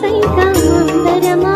సైత మందర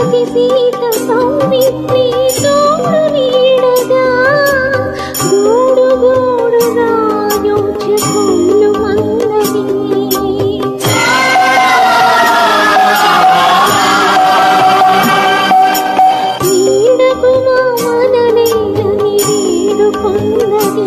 అడుగి సీత పంపిత్రి తోడు నీడగా గూడు గూడుగా యోచకులు మందరి నీడకు మా మననైన నిరేడు పొందరి